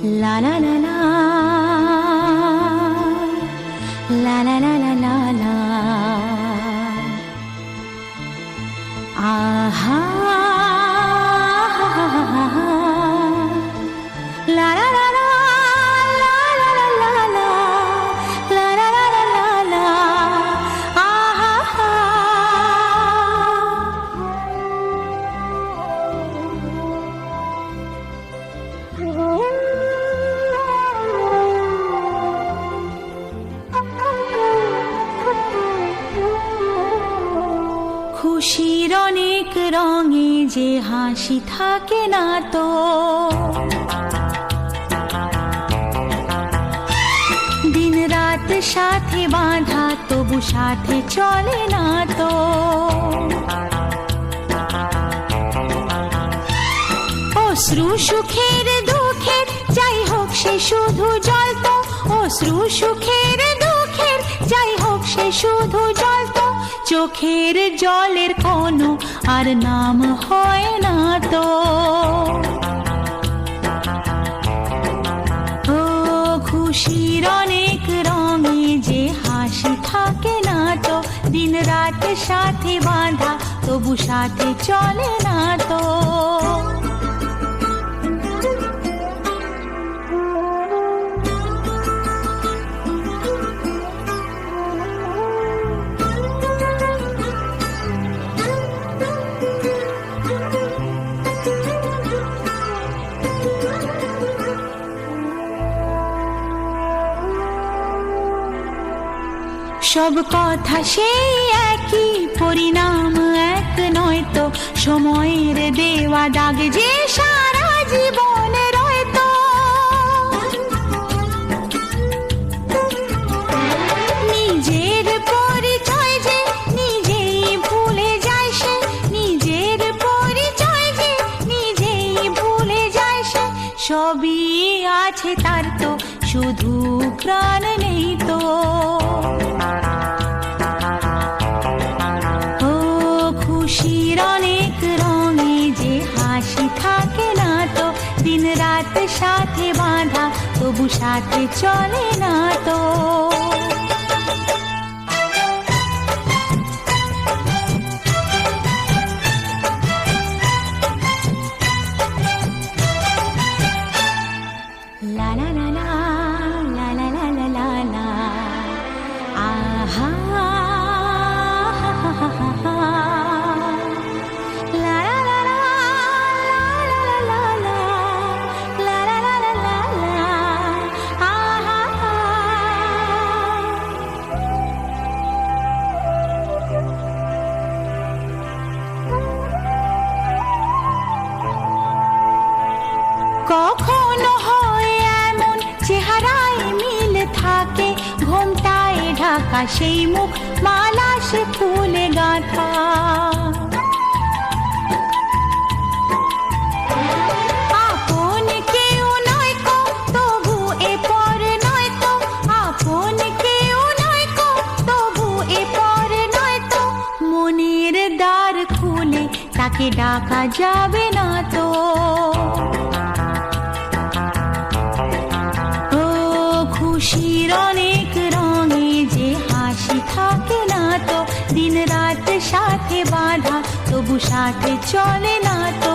La la la la. La la la la la la. Aha খুশির অনেক রঙে যে হাসি থাকে না তো। দিন রাত সাথে বাঁধা তবু সাথে চলে না তো। অশ্রু সুখের দুঃখের যাই হোক সে শুধু জল তো। অশ্রু সুখের দুঃখের যাই হোক সে শুধু জল চোখের জলের কোনো আর নাম হয় না তো। ও খুশির অনেক রঙে যে হাসি থাকে না তো দিন রাত সাথে বাঁধা তবু সাথে চলে না তো। সব কথা সেই একই, পরিণাম এক নয় তো। সময়ের দেওয়া দাগ যে সারা জীবন রয়তো নিজের পরিচয় যে নিজেই ভুলে যায় সে, নিজের পরিচয় যে নিজেই ভুলে যায় সে, সবই আছে তার তো, শুধু প্রাণ নেই তো। সাথে বাঁধা তবু সাথে চলে না তো। কখনো হয় এমন চেহারায় মিল থাকে, ঘোমটায় ঢাকা সেই মুখ, মালা সে ফুলে গাঁথা। আপন কেউ নয় কো, তবু খুশির অনেক রঙে যে হাসি থাকে না তো দিন রাত সাথে বাধা, তবু সাথে চলে না তো।